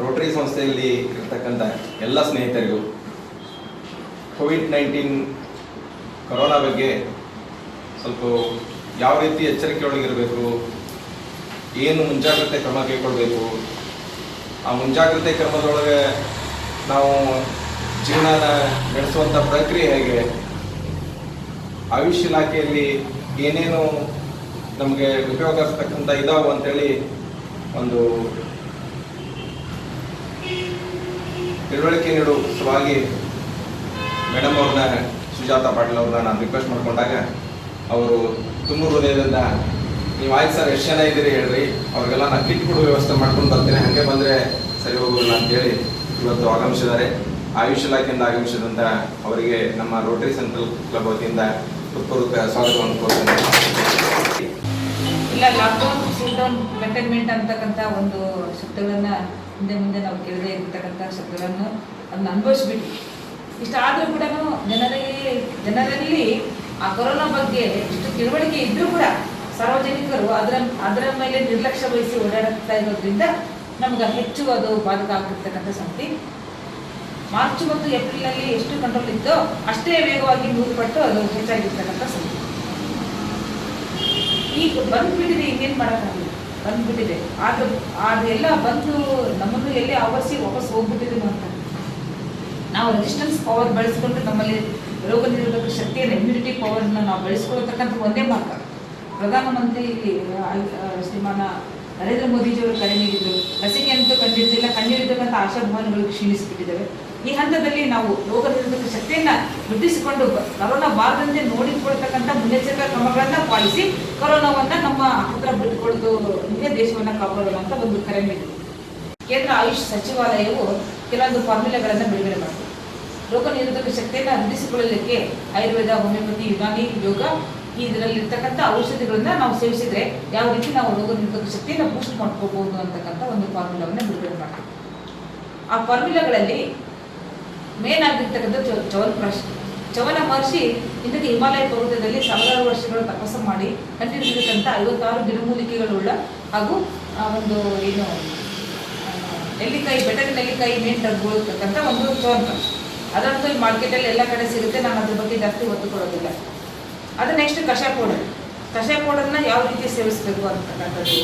Rotary ಸಂಸ್ಥೆಯಲ್ಲಿ ಇರ್ತಕ್ಕಂಥ ಎಲ್ಲ ಸ್ನೇಹಿತರಿಗೂ ಕೋವಿಡ್ ನೈನ್ಟೀನ್ ಕೊರೋನಾ ಬಗ್ಗೆ ಸ್ವಲ್ಪ ಯಾವ ರೀತಿ ಎಚ್ಚರಿಕೆಯೊಳಗಿರಬೇಕು, ಏನು ಮುಂಜಾಗ್ರತೆ ಕ್ರಮ ಕೈಗೊಳ್ಬೇಕು, ಆ ಮುಂಜಾಗ್ರತೆ ಕ್ರಮದೊಳಗೆ ನಾವು ಜೀವನನ ನಡೆಸುವಂಥ ಪ್ರಕ್ರಿಯೆ ಹೇಗೆ, ಆಯುಷ್ ಇಲಾಖೆಯಲ್ಲಿ ಏನೇನು ನಮಗೆ ಉಪಯೋಗ ಅಂತೇಳಿ ಒಂದು ತಿಳುವಳಿಕೆ ನೀಡುವ ಸಲುವಾಗಿ ಮೇಡಮ್ ಅವ್ರನ್ನ, ಸುಜಾತ ಪಾಟೀಲ್ ಅವ್ರನ್ನ ನಾನು ರಿಕ್ವೆಸ್ಟ್ ಮಾಡ್ಕೊಂಡಾಗ ಅವರು ತುಂಬ ಹೃದಯದಿಂದ, ನೀವು ಆಯ್ತು ಸರ್, ಎಷ್ಟು ಜನ ಇದ್ದೀರಿ ಹೇಳ್ರಿ. ಅವ್ರಿಗೆಲ್ಲ ನಾನು ಕಿಟ್ ಕೊಡುವ ವ್ಯವಸ್ಥೆ ಮಾಡ್ಕೊಂಡು ಬರ್ತೀನಿ. ಹಾಗೆ ಬಂದರೆ ಸರಿ ಹೋಗೋದಿಲ್ಲ ಅಂತೇಳಿ ಇವತ್ತು ಆಗಮಿಸಿದ್ದಾರೆ. ಆಯುಷ್ ಇಲಾಖೆಯಿಂದ ಆಗಮಿಸಿದಂಥ ಅವರಿಗೆ ನಮ್ಮ ರೋಟರಿ ಸೆಂಟ್ರಲ್ ಕ್ಲಬ್ ವತಿಯಿಂದ ಹೃತ್ಪೂರ್ವಕ ಸ್ವಾಗತವನ್ನು ಕೋರ್ತೇನೆ ಇಲ್ಲ ಲಾಕ್ಡೌನ್ ಡೌನ್ ಕಂಟೈನ್ಮೆಂಟ್ ಅಂತಕ್ಕಂಥ ಒಂದು ಶಬ್ದಗಳನ್ನ ಹಿಂದೆ ಮುಂದೆ ನಾವು ಕೇಳದೇ ಇರ್ತಕ್ಕಂಥ ಶಬ್ದಗಳನ್ನು ಅದನ್ನ ಅನುಭವಿಸ್ಬಿಟ್ಟು ಇಷ್ಟಾದರೂ ಕೂಡ ಜನರಲ್ಲಿ ಜನರಲ್ಲಿ ಆ ಕೊರೋನಾ ಬಗ್ಗೆ ಇಷ್ಟು ತಿಳುವಳಿಕೆ ಇದ್ರೂ ಕೂಡ ಸಾರ್ವಜನಿಕರು ಅದರ ಅದರ ಮೇಲೆ ನಿರ್ಲಕ್ಷ್ಯ ವಹಿಸಿ ಓಡಾಡ್ತಾ ಇರೋದ್ರಿಂದ ನಮ್ಗೆ ಹೆಚ್ಚು ಅದು ಬಾಧಕ ಆಗಿರ್ತಕ್ಕಂಥ ಸಂಗತಿ. ಮಾರ್ಚ್ ಮತ್ತು ಏಪ್ರಿಲ್ನಲ್ಲಿ ಎಷ್ಟು ಕಂಟ್ರೋಲ್ ಇತ್ತೋ ಅಷ್ಟೇ ವೇಗವಾಗಿ ನೂರು ಪಟ್ಟು ಅದು ಹೆಚ್ಚಾಗಿರ್ತಕ್ಕಂಥ ಸಂಗತಿ. ಈಗ ಬಂದ್ಬಿಟ್ಟಿದೆ ಇನ್ನೇನು ಮಾಡೋಕ್ಕಾಗಲ್ಲ. ಬಂದ್ಬಿಟ್ಟಿದೆ. ಆದ್ರೆ ಅದೆಲ್ಲ ಬಂದು ನಮ್ಮನ್ನು ಎಲ್ಲಿ ಆವರಿಸಿ ವಾಪಸ್ ಹೋಗ್ಬಿಟ್ಟಿದೆ ಅಂತ ನಾವು ರೆಸಿಸ್ಟೆನ್ಸ್ ಪವರ್ ಬಳಸ್ಕೊಂಡು ನಮ್ಮಲ್ಲಿ ರೋಗ ನಿರೋಧಕ ಶಕ್ತಿಯನ್ನು ಇಮ್ಯುನಿಟಿ ಪವರ್ನ ನಾವು ಬೆಳೆಸ್ಕೊಳ್ತಕ್ಕಂಥ ಒಂದೇ ಮಾರ್ಗ. ಪ್ರಧಾನಮಂತ್ರಿ ಶ್ರೀಮಾನ ನರೇಂದ್ರ ಮೋದಿಜಿಯವರು ಕರೆ ನೀಡಿದ್ರು. ಲಸಿಕೆ ಅಂತೂ ಕಂಡಿದ್ದಿಲ್ಲ ಕಂಡಿರ್ತಕ್ಕಂಥ ಆಶಾಭಾವನೆಗಳು ಕ್ಷೀಣಿಸಿಬಿಟ್ಟಿದ್ದಾವೆ. ಈ ಹಂತದಲ್ಲಿ ನಾವು ರೋಗ ನಿರೋಧಕ ಶಕ್ತಿಯನ್ನ ವೃದ್ಧಿಸಿಕೊಂಡು ಕರೋನಾ ಬಾರದಂತೆ ನೋಡಿಕೊಳ್ತಕ್ಕಂಥ ಮುನ್ನೆಚ್ಚರಿಕಾ ಕ್ರಮಗಳನ್ನ ಪಾಲಿಸಿ ಕರೋನಾವನ್ನ ನಮ್ಮ ಹತ್ರ ಬಿಟ್ಟುಕೊಳ್ಳೋದು ಮುಂದೆ ದೇಶವನ್ನ ಕಾಪಾಡೋಣ ಅಂತ ಒಂದು ಕರೆ ನೀಡಿದೆ ಕೇಂದ್ರ ಆಯುಷ್ ಸಚಿವಾಲಯವು ಕೆಲವೊಂದು ಫಾರ್ಮುಲೆಗಳನ್ನು ಬಿಡುಗಡೆ ಮಾಡಿದೆ. ರೋಗ ನಿರೋಧಕ ಶಕ್ತಿಯನ್ನು ವೃದ್ಧಿಸಿಕೊಳ್ಳಲಿಕ್ಕೆ ಆಯುರ್ವೇದ, ಹೋಮಿಯೋಪತಿ, ಯುನಾನಿ, ಯೋಗ ಇದರಲ್ಲಿರ್ತಕ್ಕಂಥ ಔಷಧಿಗಳನ್ನ ನಾವು ಸೇವಿಸಿದ್ರೆ ಯಾವ ರೀತಿ ನಾವು ರೋಗ ನಿರೋಧಕ ಶಕ್ತಿಯನ್ನು ಬೂಸ್ಟ್ ಮಾಡ್ಕೋಬಹುದು ಅಂತಕ್ಕಂಥ ಒಂದು ಫಾರ್ಮುಲಾವನ್ನು ಬಿಡುಗಡೆ ಮಾಡ್ತೀವಿ ಆ ಫಾರ್ಮುಲಾಗಳಲ್ಲಿ ಮೇನ್ ಆಗಿರ್ತಕ್ಕಂಥ ಚವನ್ ಮಹರ್ಷಿ ಚವನ ಮಹರ್ಷಿ ಇಂದಕ್ಕೆ ಹಿಮಾಲಯ ಪರ್ವತದಲ್ಲಿ ಸಾವಿರಾರು ವರ್ಷಗಳು ತಪಸ್ಸು ಮಾಡಿ ಕಂಡಿರ್ತಕ್ಕಂಥ ಐವತ್ತಾರು ಗಿಡಮೂಲಿಕೆಗಳುಳ್ಳ ಹಾಗೂ, ಆ, ಒಂದು ಏನು ನೆಲ್ಲಿಕಾಯಿ ಬೆಟ್ಟದ ನೆಲ್ಲಿಕಾಯಿ ಮೇನ್ ತಗೊಳ್ತಕ್ಕಂಥ ಒಂದು ಚವನಪ್ರಾಶ್ ಅದಂತೂ ಈ ಮಾರ್ಕೆಟಲ್ಲಿ ಎಲ್ಲ ಕಡೆ ಸಿಗುತ್ತೆ. ನಾನು ಅದ್ರ ಬಗ್ಗೆ ಜಾಸ್ತಿ ಒತ್ತು ಕೊಡೋದಿಲ್ಲ ಅದು ನೆಕ್ಸ್ಟ್ ಕಷಾಯ ಪೌಡರ್ ಕಷಾಯ ಪೌಡರ್ನ ಯಾವ ರೀತಿ ಸೇವಿಸಬೇಕು ಅಂತಕ್ಕಂಥದ್ದು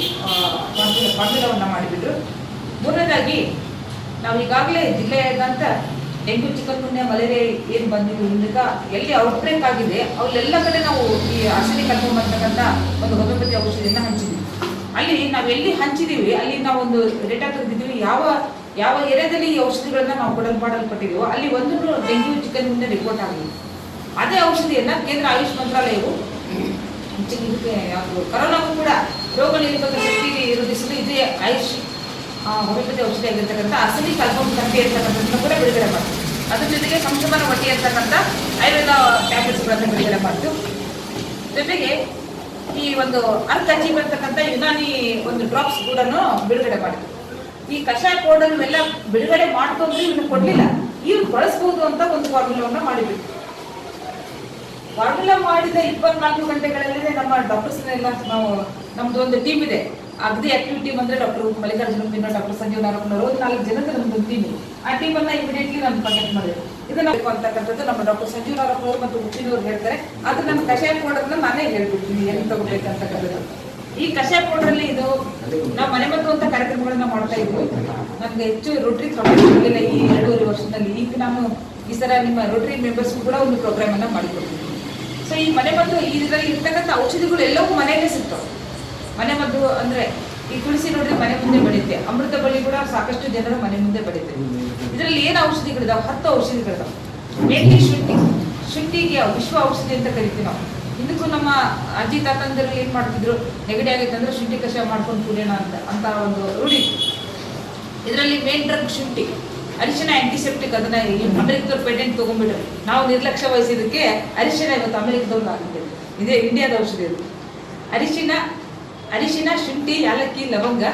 ಫಾರ್ಮುಲಾವನ್ನು ಮಾಡಿಬಿಟ್ರು. ಮೂರನೇದಾಗಿ, ನಾವು ಈಗಾಗಲೇ ಜಿಲ್ಲೆಯಾದಂಥ ಡೆಂಗ್ಯೂ ಚಿಕನ್ ಗುನ್ಯಾ ಮಲೇರಿಯಾ ಏನು ಬಂದಿದ್ದು ಈಗ ಎಲ್ಲಿ ಔಟ್ಬ್ರೇಕ್ ಆಗಿದೆ ಅವಲ್ಲೆಲ್ಲ ಕಡೆ ನಾವು ಈ ಹಸಿರಿ ಕನ್ಫರ್ಮ್ ಅಂತಕ್ಕಂಥ ಒಂದು ಹೋಮಿಯೋಪತಿ ಔಷಧಿಯನ್ನು ಹಂಚಿದ್ವಿ. ಅಲ್ಲಿ ನಾವು ಎಲ್ಲಿ ಹಂಚಿದೀವಿ, ಅಲ್ಲಿ ನಾವು ಒಂದು ಡೇಟಾ ತೆಗೆದಿದ್ದೀವಿ, ಯಾವ ಯಾವ ಏರಿಯಾದಲ್ಲಿ ಈ ಔಷಧಿಗಳನ್ನ ನಾವು ಕೊಡಲ್ ಮಾಡಲ್ಪಟ್ಟಿದ್ದೀವೋ ಅಲ್ಲಿ ಒಂದು ಡೆಂಗ್ಯೂ ಚಿಕನ್ ಮುಂದೆ ರಿಪೋರ್ಟ್ ಆಗಲಿ ಅದೇ ಔಷಧಿಯನ್ನು ಕೇಂದ್ರ ಆಯುಷ್ ಮಂತ್ರಾಲಯವು ಕರೋನಾಗೂ ಕೂಡ ರೋಗ ನಿರೋಧಕ ಶಕ್ತಿ ವೃದ್ಧಿಸಲು ಇದೇ ಆಯುಷ್ ಹೋಮಿಯೋಪತಿ ಔಷಧಿ ಆಗಿರ್ತಕ್ಕಂಥ ಅಸಲಿ ಕಲ್ಪಮ್ ಕಂಟಿ ಇರ್ತಕ್ಕಂಥದ್ದನ್ನು ಕೂಡ ಬಿಡುಗಡೆ ಮಾಡ್ತೀವಿ ಅದ್ರ ಜೊತೆಗೆ ಸಂಶೋಧನ ವಟಿ ಅಂತಕ್ಕಂಥ ಆಯುರ್ವೇದ ಟ್ಯಾಬ್ಲೆಟ್ಸ್ಗಳನ್ನು ಬಿಡುಗಡೆ ಮಾಡ್ತೀವಿ ಜೊತೆಗೆ ಈ ಒಂದು ಅರ್ಥ ಅಜ್ಜಿ ಬರ್ತಕ್ಕಂಥ ಯುನಾನಿ ಒಂದು ಡ್ರಾಪ್ಸ್ ಕೂಡ ಬಿಡುಗಡೆ ಮಾಡ್ತೀವಿ ಈ ಕಷಾಯ ಪೌಡರ್ ಇವೆಲ್ಲ ಬಿಡುಗಡೆ ಮಾಡ್ಕೊಂಡ್ರೆ ಇನ್ನು ಕೊಡ್ಲಿಲ್ಲ. ಇವ್ರು ಬಳಸ್ಬೋದು ಅಂತ ಒಂದು ಫಾರ್ಮುಲಾವನ್ನ ಮಾಡಿಬಿಟ್ಟು ಫಾರ್ಮುಲಾ ಮಾಡಿದ ಇಪ್ಪತ್ನಾಲ್ಕು ಗಂಟೆಗಳಲ್ಲಿ ನಮ್ಮ ಡಾಕ್ಟರ್ಸ್ ಎಲ್ಲ ನಾವು ನಮ್ದು ಒಂದು ಟೀಮ್ ಇದೆ. ಅಗದಿ ಆಕ್ಟಿವಿಟಿ ಬಂದ್ರೆ ಡಾಕ್ಟರ್ ಮಲ್ಲಿಕಾರ್ಜುನ ಪಿನ್ನ ಡಾಕ್ಟರ್ ಸಂಜೀವ್ ಅವರು ನಾಲ್ಕು ಜನಕ್ಕೆ ನಮ್ದು ಟೀಮ್ ಆ ಟೀಮ್ ಅನ್ನ ಇಮಿಡಿಯೇಟ್ಲಿ ನಾನು ಕಾಂಟ್ಯಾಕ್ಟ್ ಮಾಡಿದೆ. ಇದನ್ನ ಅಂತಕ್ಕಂಥದ್ದು ನಮ್ಮ ಡಾಕ್ಟರ್ ಸಂಜೀವ್ ನಾರಪ್ಪನವರು ಮತ್ತು ಉಪ್ಪಿನವ್ರು ಹೇಳ್ತಾರೆ. ಅದು ನನ್ನ ಕಷಾಯ ಪೌಡರ್ನ ನಾನೇ ಹೇಳ್ಬಿಡ್ತೀನಿ, ಎಲ್ಲಿ ತಗೋಬೇಕಂತಕ್ಕಂಥದ್ದು. ಈ ಕಷಾಯ ಪೌಡರ್ ಅಲ್ಲಿ ಇದು, ನಾವು ಮನೆ ಅಂತ ಕಾರ್ಯಕ್ರಮಗಳನ್ನ ಮಾಡ್ತಾ ಇದ್ವಿ. ನಮ್ಗೆ ಹೆಚ್ಚು ರೋಟರಿ ಸಿಗಲಿಲ್ಲ ಈ ಎರಡೂವರೆ ವರ್ಷದಲ್ಲಿ ಈಗ ನಾವು ಈ ಸರ ನಿಮ್ಮ ರೋಟರಿ ಮೆಂಬರ್ಸ್ ಕೂಡ ಒಂದು ಪ್ರೋಗ್ರಾಮ್ ಅನ್ನ ಮಾಡಿಕೊಡ್ತೀವಿ ಸೊ ಈ ಮನೆ ಮದ್ದು ಇದರಲ್ಲಿ ಇರ್ತಕ್ಕಂಥ ಔಷಧಿಗಳು ಎಲ್ಲವೂ ಮನೆಯಲ್ಲೇ ಸಿಗ್ತವೆ. ಮದ್ದು ಅಂದ್ರೆ ಈ ತುಳಸಿ ನೋಡ್ರಿ ಮನೆ ಮುಂದೆ ಬೆಳೆಯುತ್ತೆ. ಅಮೃತ ಬಳ್ಳಿ ಕೂಡ ಸಾಕಷ್ಟು ಜನರು ಮನೆ ಮುಂದೆ ಬೆಳೆಯುತ್ತೆ. ಇದರಲ್ಲಿ ಏನು ಔಷಧಿಗಳಿದಾವೆ ಹತ್ತು ಔಷಧಿಗಳಿದಾವೆ ಮೇನ್ಲಿ ಶುಂಠಿ. ಶುಂಠಿಗೆ ವಿಶ್ವ ಔಷಧಿ ಅಂತ ಕರಿತೀವಿ ನಾವು. ಇದಕ್ಕೂ ನಮ್ಮ ಅಜ್ಜಿ ತಾತಂದಿರು ಏನ್ ಮಾಡ್ತಿದ್ರು? ನೆಗಡಿ ಆಗೈತೆ ಅಂದ್ರೆ ಶುಂಠಿ ಕಷಾಯ ಮಾಡ್ಕೊಂಡು ಕುಡಿಯೋಣ ಅಂತ ಅಂತ ಒಂದು ರೂಢಿ ಇದರಲ್ಲಿ ಮೇನ್ ಡ್ರಗ್ ಶುಂಠಿ. ಅರಿಶಿನ ಆಂಟಿಸೆಪ್ಟಿಕ್ ಅದನ್ನ ಅಮೆರಿಕದವ್ರು ಪೇಟೆಂಟ್ ತಗೊಂಡ್ಬಿಟ್ರು. ನಾವು ನಿರ್ಲಕ್ಷ್ಯ ವಹಿಸಿದಕ್ಕೆ ಅರಿಶಿನ ಇವತ್ತು ಅಮೆರಿಕದವ್ರು ಆಗಿದೆ ಇದೇ ಇಂಡಿಯಾದ ಔಷಧಿ ಇದು ಅರಿಶಿನ ಅರಿಶಿನ, ಶುಂಠಿ, ಯಾಲಕ್ಕಿ, ಲವಂಗ,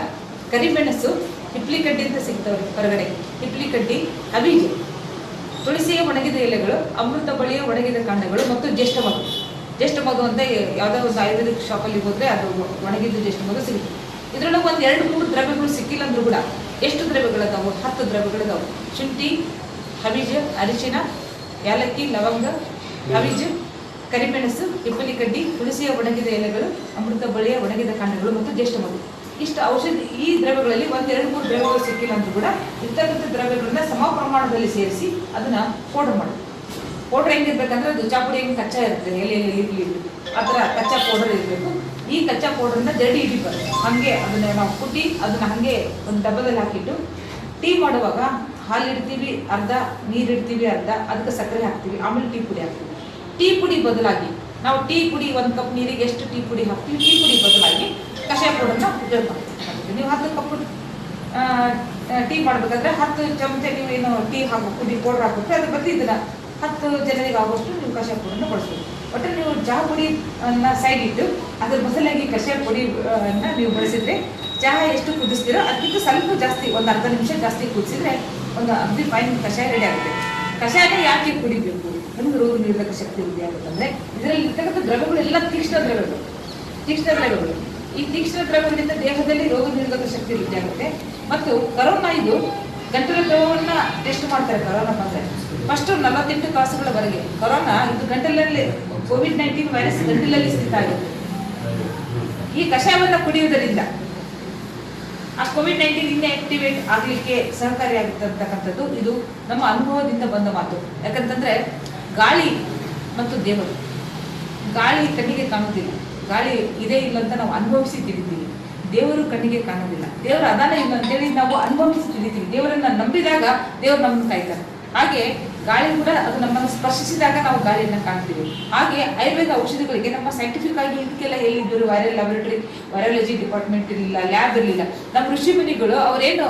ಕರಿಮೆಣಸು, ಹಿಪ್ಲಿ ಕಡ್ಡಿ ಅಂತ ಸಿಗ್ತವೆ ಹೊರಗಡೆ. ಹಿಪ್ಲಿ ಕಡ್ಡಿ, ಅಬೀಜು. ತುಳಸಿಯ ಒಣಗಿದ ಎಲೆಗಳು, ಅಮೃತ ಬಳಿಯ ಒಣಗಿದ ಕಾಂಡಗಳು ಮತ್ತು ಜ್ಯೇಷ್ಠ ಮಗು. ಜ್ಯೇಷ್ಠ ಮಗು ಅಂತ ಯಾವುದೋ ಒಂದು ಆಯುರ್ವೇದಿಕ್ ಶಾಪಲ್ಲಿ ಹೋದ್ರೆ ಅದು ಒಣಗಿದ ಜ್ಯೇಷ್ಠ ಮಗು ಸಿಗುತ್ತೆ. ಇದರೊಳಗೆ ಒಂದು ಎರಡು, ಮೂರು ದ್ರವ್ಯಗಳು ಸಿಕ್ಕಿಲ್ಲ ಅಂದ್ರೂ ಕೂಡ ಎಷ್ಟು ದ್ರವ್ಯಗಳದಾವು? ಹತ್ತು ದ್ರವ್ಯಗಳದಾವು. ಶುಂಠಿ ಹಬೀಜ ಅರಿಶಿನ, ಯಾಲಕ್ಕಿ, ಲವಂಗ ಹಬೀಜು ಕರಿಮೆಣಸು ಹಿಪ್ಪಲಿ ಕಡ್ಡಿ, ತುಳಸಿಯ ಒಣಗಿದ ಎಲೆಗಳು, ಅಮೃತ ಬಳಿಯ ಒಣಗಿದ ಕಾಂಡಗಳು ಮತ್ತು ಜ್ಯೇಷ್ಠ ಮಧು ಇಷ್ಟು ಔಷಧಿ ಈ ದ್ರವ್ಯಗಳಲ್ಲಿ ಒಂದೆರಡು ಮೂರು ದ್ರವ್ಯಗಳು ಸಿಕ್ಕಿಲ್ಲ ಅಂದ್ರೂ ಕೂಡ ಇರ್ತಕ್ಕಂಥ ದ್ರವ್ಯಗಳನ್ನ ಸಮ ಪ್ರಮಾಣದಲ್ಲಿ ಸೇರಿಸಿ ಅದನ್ನ ಪೌಡರ್ ಮಾಡಿ. ಪೌಡರ್ ಹೆಂಗಿರ್ಬೇಕಂದ್ರೆ ಅದು ಚಾಪುಡಿ ಹೆಂಗೆ ಕಚ್ಚಾ ಇರುತ್ತೆ ಎಲೆ ಎಲೆ ಆ ಥರ ಕಚ್ಚಾ ಪೌಡರ್ ಇರಬೇಕು. ಈ ಕಚ್ಚಾ ಪೌಡರ್ನ ಜಡಿ ಹಿಡಿಬಾರ್ದು ಹಾಗೆ ಅದನ್ನ ನಾವು ಕುಟ್ಟಿ ಅದನ್ನ ಹಾಗೆ ಒಂದು ಡಬ್ಬದಲ್ಲಿ ಹಾಕಿಟ್ಟು ಟೀ ಮಾಡುವಾಗ ಹಾಲು ಇಡ್ತೀವಿ ಅರ್ಧ ನೀರು ಇಡ್ತೀವಿ ಅರ್ಧ, ಅದಕ್ಕೆ ಸಕ್ಕರೆ ಹಾಕ್ತೀವಿ, ಆಮೇಲೆ ಟೀ ಪುಡಿ ಹಾಕ್ತೀವಿ. ಟೀ ಪುಡಿ ಬದಲಾಗಿ ನಾವು ಟೀ ಪುಡಿ ಒಂದು ಕಪ್ ನೀರಿಗೆ ಎಷ್ಟು ಟೀ ಪುಡಿ ಹಾಕ್ತೀವಿ ಟೀ ಪುಡಿ ಬದಲಾಗಿ ಕಷಾಯ ಪುಡನ್ನ ಉಪಯೋಗ ನೀವು ಹತ್ತು ಕಪ್ ಟೀ ಮಾಡ್ಬೇಕಾದ್ರೆ ಹತ್ತು ಚಮಚ ನೀವು ಏನು ಟೀ ಹಾಕೋ ಪುಡಿ ಪೌಡರ್ ಹಾಕ್ಬಿಟ್ರೆ ಅದ್ರ ಬದಲು ಇದನ್ನ ಹತ್ತು ಜನರಿಗೆ ಆಗುವಷ್ಟು ನೀವು ಕಷಾಯ ಪುಡನ್ನ ಬಳಸ್ಬೋದು. ಒಟ್ಟು ನೀವು ಚಹಾ ಪುಡಿ ಅನ್ನ ಸೈಡ್ ಇಟ್ಟು ಅದ್ರ ಬದಲಾಗಿ ಕಷಾಯ ಪುಡಿ ಆ, ಅನ್ನ ನೀವು ಬಳಸಿದ್ರೆ ಚಹಾ ಎಷ್ಟು ಕುದಿಸ್ತೀರೋ ಅದಕ್ಕಿಂತ ಸ್ವಲ್ಪ ಜಾಸ್ತಿ ಒಂದು ಅರ್ಧ ನಿಮಿಷ ಜಾಸ್ತಿ ಕುದಿಸಿದ್ರೆ ಒಂದು ಅಗ್ದಿ ಫೈನ್ ಕಷಾಯ ರೆಡಿ ಆಗುತ್ತೆ. ಕಷಾಯನ ಯಾಕೆ ಕುಡಿಬೇಕು? ನಮ್ಗೆ ರೋಗ ನಿರೋಧಕ ಶಕ್ತಿ ವೃದ್ಧಿ ಆಗುತ್ತಂದ್ರೆ ಇದರಲ್ಲಿ ಇರ್ತಕ್ಕಂಥ ದ್ರವ್ಯಗಳೆಲ್ಲ ತೀಕ್ಷ್ಣ ದ್ರವಗಳು. ತೀಕ್ಷ್ಣ ದ್ರವಗಳು. ಈ ತೀಕ್ಷ್ಣ ದ್ರವಗಳಿಂದ ದೇಹದಲ್ಲಿ ರೋಗ ನಿರೋಧಕ ಶಕ್ತಿ ವೃದ್ಧಿ ಆಗುತ್ತೆ. ಮತ್ತು ಕರೋನಾ ಇದು ಗಂಟಲ ದ್ರವವನ್ನ ಟೆಸ್ಟ್ ಮಾಡ್ತಾರೆ ಕರೋನಾ ಬಂದ್ರೆ. ಫಸ್ಟ್ ನಲವತ್ತೆಂಟು ತಾಸುಗಳವರೆಗೆ ಕರೋನಾ ಇದು ಗಂಟಲಲ್ಲಿ ಕೋವಿಡ್ ನೈನ್ಟೀನ್ ವೈರಸ್ ಗಂಟಲಲ್ಲಿ ಸ್ಥಿತ ಆಗುತ್ತೆ ಈ ಕಷಾಯವನ್ನು ಕುಡಿಯುವುದರಿಂದ ಆ ಕೋವಿಡ್ ನೈನ್ಟೀನ್ ಇನ್ನೇ ಆಕ್ಟಿವೇಟ್ ಆಗಲಿಕ್ಕೆ ಸಹಕಾರಿಯಾಗಿರ್ತಕ್ಕಂಥದ್ದು ಇದು ನಮ್ಮ ಅನುಭವದಿಂದ ಬಂದ ಮಾತು. ಯಾಕಂತಂದ್ರೆ ಗಾಳಿ ಮತ್ತು ದೇವರು, ಗಾಳಿ ಕಣ್ಣಿಗೆ ಕಾಣುತ್ತಿಲ್ಲ ಗಾಳಿ ಇದೇ ಇಲ್ಲ ಅಂತ ನಾವು ಅನುಭವಿಸಿ ತಿಳಿತೀವಿ ದೇವರು ಕಣ್ಣಿಗೆ ಕಾಣೋದಿಲ್ಲ ದೇವರು ಅದಾನ ಇಲ್ಲ ಅಂತೇಳಿ ನಾವು ಅನುಭವಿಸಿ ತಿಳಿತೀವಿ ದೇವರನ್ನ ನಂಬಿದಾಗ ದೇವರು ನಮ್ಮನ್ನು ಕಾಯ್ತಾರೆ. ಹಾಗೆ ಗಾಳಿ ಕೂಡ ಅದು ನಮ್ಮನ್ನು ಸ್ಪರ್ಶಿಸಿದಾಗ ನಾವು ಗಾಳಿಯನ್ನು ಕಾಣ್ತೀವಿ. ಹಾಗೆ ಆಯುರ್ವೇದ ಔಷಧಿಗಳಿಗೆ ನಮ್ಮ ಸೈಂಟಿಫಿಕ್ ಆಗಿ ಇದಕ್ಕೆಲ್ಲ ಎಲ್ಲಿದ್ದರು ವೈರಲ್ ಲ್ಯಾಬೊರೇಟರಿ ವೈರಾಲಜಿ ಡಿಪಾರ್ಟ್ಮೆಂಟ್ ಇರಲಿಲ್ಲ ಲ್ಯಾಬ್ ಇರಲಿಲ್ಲ. ನಮ್ಮ ಋಷಿ ಮುನಿಗಳು ಅವರೇನು